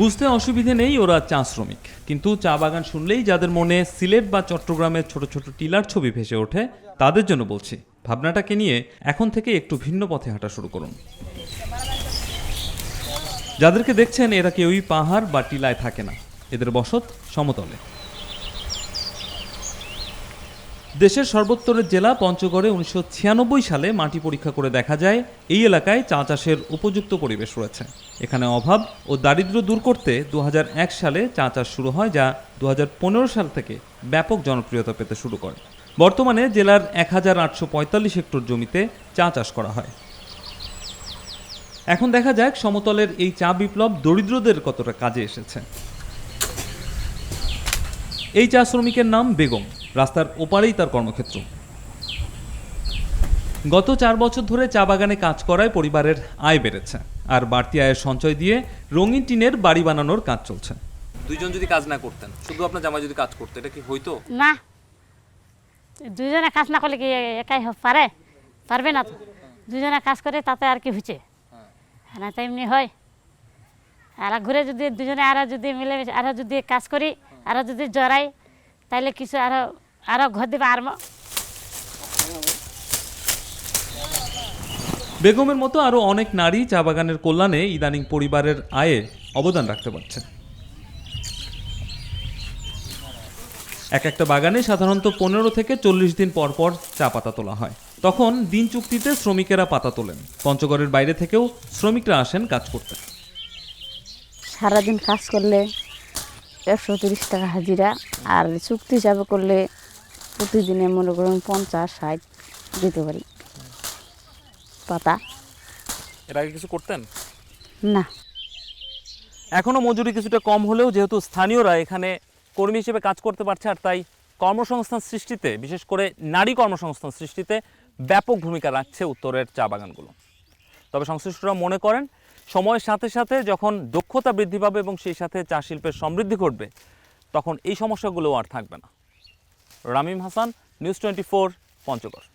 বুঝতে অসুবিধে নেই ওরা চা শ্রমিক। কিন্তু চা বাগান শুনলেই যাদের মনে সিলেট বা চট্টগ্রামের ছোট ছোট টিলার ছবি ভেসে ওঠে, তাদের জন্য বলছি, ভাবনাটাকে নিয়ে এখন থেকে একটু ভিন্ন পথে হাঁটা শুরু করুন। যাদেরকে দেখছেন, এরা কেউই পাহাড় বা টিলায় থাকে না। এদের বসত সমতলে। দেশের সর্বোত্তরের জেলা পঞ্চগড়ে উনিশশো ছিয়ানব্বই সালে মাটি পরীক্ষা করে দেখা যায়, এই এলাকায় চা চাষের উপযুক্ত পরিবেশ রয়েছে। এখানে অভাব ও দারিদ্র্য দূর করতে দু হাজার এক সালে চা চাষ শুরু হয়, যা দু হাজার পনেরো সাল থেকে ব্যাপক জনপ্রিয়তা পেতে শুরু করে। বর্তমানে জেলার এক হাজার আটশো পঁয়তাল্লিশ হেক্টর জমিতে চা চাষ করা হয়। এখন দেখা যাক সমতলের এই চা বিপ্লব দরিদ্রদের কতটা কাজে এসেছে। এই চা শ্রমিকের নাম বেগম। রাস্তার ওপারেই তার কর্মক্ষেত্র। গত চার বছর ধরে চা বাগানে কাজ করায় পরিবারের আয় বেড়েছে আর বাড়তি আয়ের সঞ্চয় দিয়ে রঙিন টিনের বাড়ি বানানোর কাজ চলছে। দুইজন যদি কাজ না করতেন শুধু আপনার জামাই যদি কাজ করতে এটা কি হইতো? না। দুইজনে কাজ না করলে কি একাই পারে? পারবে না তো। দুজনে কাজ করে তাতে আর কি হচ্ছে না তো এমনি হয়। আর ঘুরে যদি দুজনে আরও যদি মিলে আরও যদি কাজ করি আরও যদি জড়াই তাহলে কিছু আরও আরও আর ম- বেগমের মতো আরও অনেক নারী চা বাগানের কল্যাণে ইদানিং পরিবারের আয়ে অবদান রাখতে পারছে। এক একটা বাগানে সাধারণত পনেরো থেকে চল্লিশ দিন পর পর চা পাতা তোলা হয়। তখন দিন চুক্তিতে শ্রমিকেরা পাতা তোলেন। পঞ্চগড়ের বাইরে থেকেও শ্রমিকরা আসেন কাজ করতে। সারাদিন কাজ করলে একশো তিরিশ টাকা হাজিরা আর চুক্তি হিসাবে করলে প্রতিদিনে মনে করুন পঞ্চাশ ষাট দিতে পারি। পাতা। এর আগে কিছু করতেন? না। এখনও মজুরি কিছুটা কম হলেও যেহেতু স্থানীয়রা এখানে কর্মী হিসেবে কাজ করতে পারছে আর তাই কর্মসংস্থান সৃষ্টিতে বিশেষ করে নারী কর্মসংস্থান সৃষ্টিতে ব্যাপক ভূমিকা রাখছে উত্তরের চা বাগানগুলো। তবে সংশ্লিষ্টরা মনে করেন সময়ের সাথে সাথে যখন দক্ষতা বৃদ্ধি পাবে এবং সেই সাথে চা শিল্পের সমৃদ্ধি ঘটবে তখন এই সমস্যাগুলো আর থাকবে না। Ramim Hasan news twenty four Panchagarh.